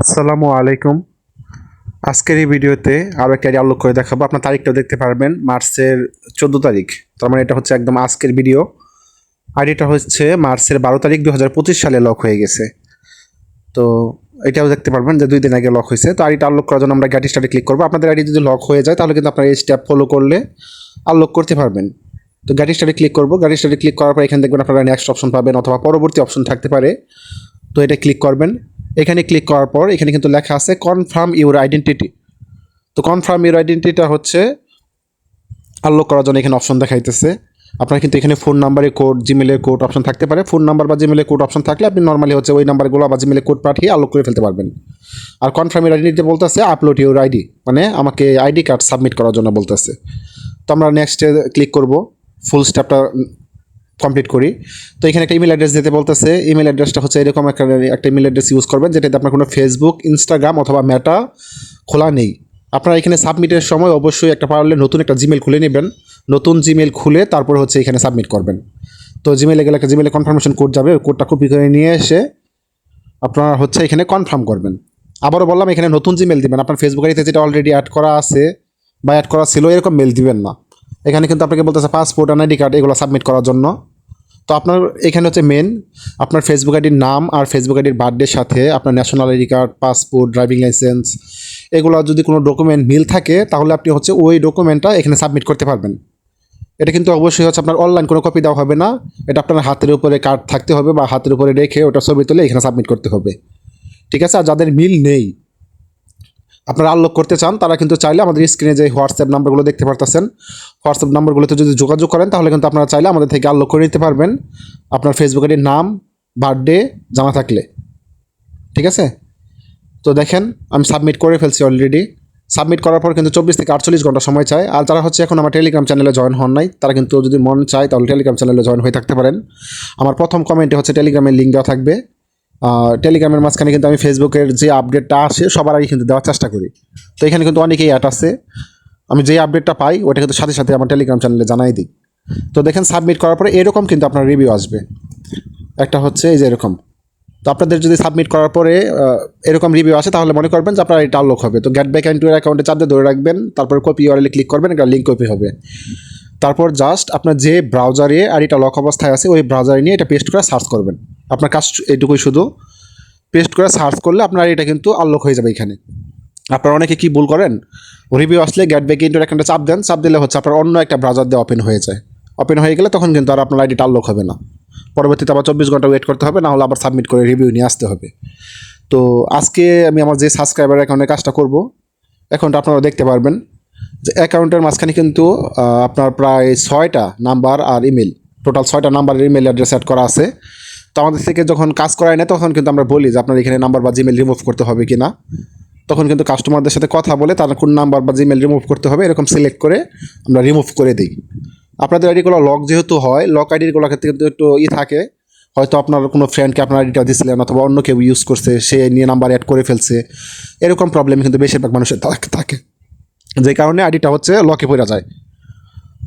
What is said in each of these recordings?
আসসালামু আলাইকুম। আজকের এই ভিডিওতে আরও একটা আইডি আনলক করে দেখাবো। আপনার তারিখটাও দেখতে পারবেন, মার্চের চোদ্দ তারিখ। তার মানে এটা হচ্ছে একদম আজকের ভিডিও। আইডিটা হচ্ছে মার্চের বারো তারিখ দু হাজার পঁচিশ সালে লক হয়ে গেছে। তো এটাও দেখতে পারবেন যে দুই দিন আগে লক হয়েছে। তো আইডিটা আনলক করার জন্য আমরা গাড়ি স্টার্টে ক্লিক করব। আপনাদের আইডি যদি লক হয়ে যায়, তাহলে কিন্তু আপনারা এই স্টেপ ফলো করলে আনলক করতে পারবেন। তো গাড়ি স্টার্টে ক্লিক করব। গাড়ি স্টার্টে ক্লিক করার পর এখানে দেখবেন আপনারা নেক্সট অপশন পাবেন অথবা পরবর্তী অপশন থাকতে পারে। তো এটা ক্লিক করবেন। এখানে ক্লিক করার পর এখানে কিন্তু লেখা আছে কনফার্ম ইউর আইডেন্টিটি তো কনফার্ম ইউর আইডেন্টিটিটা হচ্ছে আনলক করার জন্য এখানে অপশন দেখাইতেছে। আপনার কিন্তু এখানে ফোন নাম্বারে কোড জিমেলের কোড অপশন থাকতে পারে। ফোন নাম্বার বা জিমেলের কোড অপশন থাকলে আপনি নর্মালি হচ্ছে ওই নাম্বারগুলো বা জিমেলের কোড পাঠিয়ে আনলক করে ফেলতে পারবেন। আর কনফার্ম ইউর আইডেন্টিটি বলতেছে আপলোড ইউর আইডি মানে আমাকে আইডি কার্ড সাবমিট করার জন্য বলতেছে। তো আমরা নেক্সটে ক্লিক করব। ফুল স্টেপটা কমপ্লিট করি। তো এখানে একটা ইমেল অ্যাড্রেস দিতে বলতেছে। ইমেল অ্যাড্রেসটা হচ্ছে এরকম একটা একটা ইমেল অ্যাড্রেস ইউজ করবেন, যেটাতে আপনার কোনো ফেসবুক ইনস্টাগ্রাম অথবা মেটা খোলা নেই। আপনারা এখানে সাবমিটের সময় অবশ্যই একটা পারলে নতুন একটা জিমেল খুলে নেবেন। নতুন জিমেল খুলে তারপর হচ্ছে এখানে সাবমিট করবেন। তো জিমেলে গেলে একটা জিমেলে কনফার্মেশন কোড যাবে কোডটা কপি করে নিয়ে এসে আপনারা হচ্ছে এখানে কনফার্ম করবেন। আবারও বললাম, এখানে নতুন জিমেল দিবেন। আপনার ফেসবুক আইডিতে যেটা অলরেডি অ্যাড করা আছে বা অ্যাড করা ছিল, এরকম মেল দিবেন না। এখানে কিন্তু আপনাকে বলতেছে পাসপোর্ট আইডি কার্ড এগুলো সাবমিট করার জন্য। তো আপনার এখানে হচ্ছে মেন আপনার ফেসবুক আইডির নাম আর ফেসবুক আইডির বার্থডের সাথে আপনার national ID card passport driving licence এগুলো যদি কোনো ডকুমেন্ট মিল থাকে, তাহলে আপনি হচ্ছে ওই ডকুমেন্টটা এখানে সাবমিট করতে পারবেন। এটা কিন্তু অবশ্যই হচ্ছে আপনার অনলাইন কোনো কপি দেওয়া হবে না। এটা আপনার হাতের উপরে কার্ড থাকতে হবে বা হাতের উপরে রেখে ওটা ছবি তুলে এখানে সাবমিট করতে হবে। ঠিক আছে? আর যাদের মিল নেই আপনারা আনলক করতে চান, তারা কিন্তু চাইলে আমাদের স্ক্রিনে যে হোয়াটসঅ্যাপ নাম্বারগুলো দেখতে পারতেছেন হোয়াটসঅ্যাপ নাম্বারগুলোতে যদি যোগাযোগ করেন, তাহলে কিন্তু আপনারা চাইলে আমাদের থেকে আনলক করে নিতে পারবেন। আপনার ফেসবুকের নাম বার্থডে জানা থাকলে। ঠিক আছে? তো দেখেন, আমি সাবমিট করে ফেলছি অলরেডি সাবমিট করার পর কিন্তু চব্বিশ থেকে আটচল্লিশ ঘণ্টা সময় চায়। আর যারা হচ্ছে এখন আমার টেলিগ্রাম চ্যানেলে জয়েন হন নাই, তারা কিন্তু যদি মন চায়, তাহলে টেলিগ্রাম চ্যানেলে জয়েন হয়ে থাকতে পারেন। আমার প্রথম কমেন্টে হচ্ছে টেলিগ্রামের লিঙ্ক দেওয়া থাকবে। টেলিগ্রামের মাঝখানে কিন্তু আমি ফেসবুকের যে আপডেটটা আসে সবার আগে কিন্তু দেওয়ার চেষ্টা করি। তো এখানে কিন্তু অনেকেই অ্যাড আছে। আমি যে আপডেটটা পাই, ওটা কিন্তু সাথে সাথে আমার টেলিগ্রাম চ্যানেলে জানাই দিই। তো দেখেন সাবমিট করার পরে এরকম কিন্তু আপনার রিভিউ আসবে। একটা হচ্ছে এই যে এরকম। তো আপনাদের যদি সাবমিট করার পরে এরকম রিভিউ আসে, তাহলে মনে করবেন যে আপনার এটা আনলক হবে। তো গেট ব্যাক অ্যান্ড টুয়ের অ্যাকাউন্টে চাপ ধরে রাখবেন। তারপর কপি ইউআরএলে ক্লিক করবেন একটা লিঙ্ক কপি হবে। তারপর জাস্ট আপনার যে ব্রাউজারে আর এটা লক অবস্থায় আছে, ওই ব্রাউজারে নিয়ে এটা পেস্ট করে সার্চ করবেন। আপনার কাজ এটুকুই শুধু। পেস্ট করে সার্চ করলে আপনার এটা কিন্তু আনলক হয়ে যাবে এখানে। আপনারা অনেকে কি ভুল করেন? রিভিউ আসলে গেট ব্যাক ইন্টার একটা চাপ দেন। চাপ দিলে হচ্ছে আপনার অন্য একটা ব্রাউজার দিয়ে ওপেন হয়ে যায়। ওপেন হয়ে গেলে তখন কিন্তু আর আপনার আইডিটা আনলক হবে না। পরবর্তীতে আবার চব্বিশ ঘণ্টা ওয়েট করতে হবে, না হলে আবার সাবমিট করে রিভিউ নিয়ে আসতে হবে। তো আজকে আমি আমার যে সাবস্ক্রাইবার অ্যাকাউন্টের কাজটা করব অ্যাকাউন্টটা আপনারা দেখতে পারবেন। যে অ্যাকাউন্টের মাঝখানে কিন্তু আপনার প্রায় ছয়টা নাম্বার আর ইমেল টোটাল ছয়টা নাম্বারের ইমেল অ্যাড্রেস অ্যাড করা আছে। তো আমাদের থেকে যখন কাজ করায় না, তখন কিন্তু আমরা বলি যে, আপনার এখানে নাম্বার বা জিমেল রিমুভ করতে হবে কি না তখন কিন্তু কাস্টমারদের সাথে কথা বলে তারা কোন নাম্বার বা জিমেল রিমুভ করতে হবে, এরকম সিলেক্ট করে আমরা রিমুভ করে দিই। আপনাদের আইডিগুলো লক যেহেতু হয় লক আইডিগুলো ক্ষেত্রে কিন্তু একটু ই থাকে। হয়তো আপনার কোনো ফ্রেন্ডকে আপনার আইডিটা দিয়েছিলেন অথবা অন্য কেউ ইউজ করছে, সে নিয়ে নাম্বার অ্যাড করে ফেলছে, এরকম প্রবলেম কিন্তু বেশিরভাগ মানুষের থাকে। যে কারণে আইডিটা হচ্ছে লকে পড়ে যায়।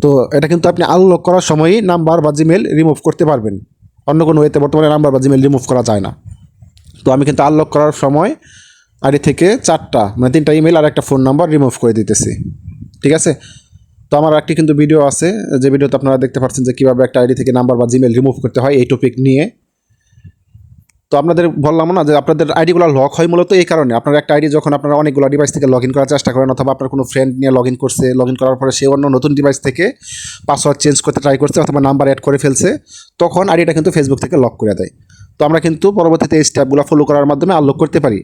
তো এটা কিন্তু আপনি আনলক করার সময়ই নাম্বার বা জিমেল রিমুভ করতে পারবেন। অন্য কোনো ওয়েতে বর্তমানে নাম্বার বা জিমেল রিমুভ করা যায় না। তো আমি কিন্তু আনলক করার সময় আইডি থেকে চারটা মানে তিনটা ইমেল আর একটা ফোন নাম্বার রিমুভ করে দিতেছি। ঠিক আছে? তো আমার একটি কিন্তু ভিডিও আছে, যে ভিডিওতে আপনারা দেখতে পাচ্ছেন যে কীভাবে একটা আইডি থেকে নাম্বার বা জিমেল রিমুভ করতে হয় এই টপিক নিয়ে। তো আপনাদের বললাম না যে আপনাদের আইডিগুলো লক হয় মূলত এই কারণে। আপনার একটা আইডি যখন আপনারা অনেকগুলো ডিভাইস থেকে লগ ইন করার চেষ্টা করেন অথবা আপনার কোনো ফ্রেন্ড নিয়ে লগ ইন করছে লগ ইন করার পরে সে অন্য নতুন ডিভাইস থেকে পাসওয়ার্ড চেঞ্জ করতে ট্রাই করছে অথবা নাম্বার অ্যাড করে ফেলছে, তখন আইডিটা কিন্তু ফেসবুক থেকে লক করে দেয়। তো আমরা কিন্তু পরবর্তীতে এই স্টেপগুলো ফলো করার মাধ্যমে আনলক করতে পারি।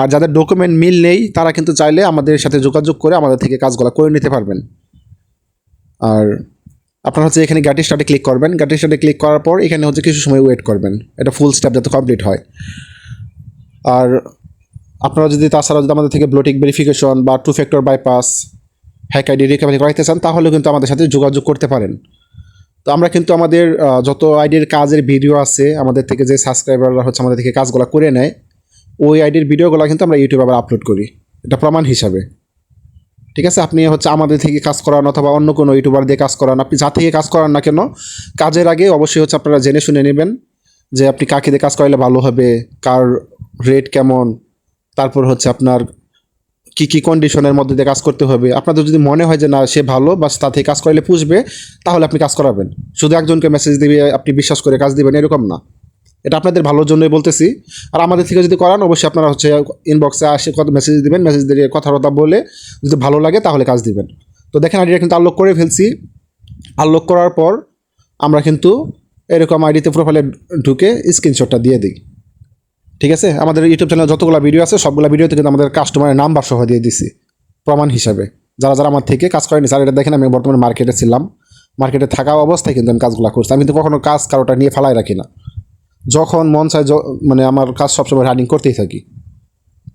আর যাদের ডকুমেন্ট মিল নেই, তারা কিন্তু চাইলে আমাদের সাথে যোগাযোগ করে আমাদের থেকে কাজগুলো করে নিতে পারবেন। আর আপনার হচ্ছে এখানে গ্যাটি স্টার্টে ক্লিক করবেন। গ্যাটি স্টার্টে ক্লিক করার পর এখানে হচ্ছে কিছু সময় ওয়েট করবেন। এটা ফুল স্টেপ যাতে কমপ্লিট হয়। আর আপনারা যদি তাছাড়া যদি আমাদের থেকে ব্লোটিক ভেরিফিকেশন বা two factor bypass hack ID recovery করাইতে চান, তাহলেও কিন্তু আমাদের সাথে যোগাযোগ করতে পারেন। তো আমরা কিন্তু আমাদের যত আইডির কাজের ভিডিও আছে, আমাদের থেকে যে সাবস্ক্রাইবাররা হচ্ছে আমাদের থেকে কাজগুলো করে নেয়, ওই আইডির ভিডিওগুলো কিন্তু আমরা ইউটিউবে আবার আপলোড করি। এটা প্রমাণ হিসাবে। ঠিক আছে? আপনি হচ্ছে আমাদের থেকে কাজ করান অথবা অন্য কোনো ইউটিউবার দিয়ে কাজ করান। আপনি যা থেকে কাজ করান না কেন, কাজের আগে অবশ্যই হচ্ছে আপনারা জেনে শুনে নেবেন যে আপনি কাকে দিয়ে কাজ করাইলে ভালো হবে, কার রেট কেমন, তারপর হচ্ছে আপনার কি কি কন্ডিশনের মধ্যে দিয়ে কাজ করতে হবে। আপনাদের যদি মনে হয় যে না, সে ভালো বা তা থেকে কাজ করাইলে পুষবে, তাহলে আপনি কাজ করাবেন। শুধু একজনকে মেসেজ দিবে আপনি বিশ্বাস করে কাজ দিবেন, এরকম না। এটা আপনাদের ভালোর জন্যই বলতেছি। আর আমাদের থেকে যদি করান, অবশ্যই আপনারা হচ্ছে ইনবক্সে আসে কত মেসেজ দিবেন। মেসেজ দিয়ে কথাবার্তা বলে যদি ভালো লাগে তাহলে কাজ দিবেন। তো দেখেন আইডিটা কিন্তু আনলক করে ফেলছি। আনলক করার পর আমরা কিন্তু এরকম আইডিতে প্রোফাইলে ঢুকে স্ক্রিনশটটা দিয়ে দিই। ঠিক আছে? আমাদের ইউটিউব চ্যানেলে যতগুলো ভিডিও আছে, সবগুলো ভিডিওতে কিন্তু আমাদের কাস্টমারের নাম্বার সহ দিয়ে দিছি। প্রমাণ হিসাবে। যারা যারা আমার থেকে কাজ করেনি, স্যার, এটা দেখেন আমি বর্তমানে মার্কেটে ছিলাম। মার্কেটে থাকা অবস্থায় কিন্তু আমি কাজগুলো করছি। আমি কিন্তু কখনো কাজ কারোটা নিয়ে ফেলাই রাখি না। যখন মন চায় মানে আমার কাজ সবসময় রানিং করতেই থাকি।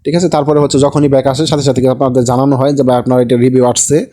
ঠিক আছে? তারপরে হচ্ছে যখনই ব্যাক আসে, সাথে সাথে আপনাদের জানানো হয় যে আপনার এটা রিভিউ আসছে।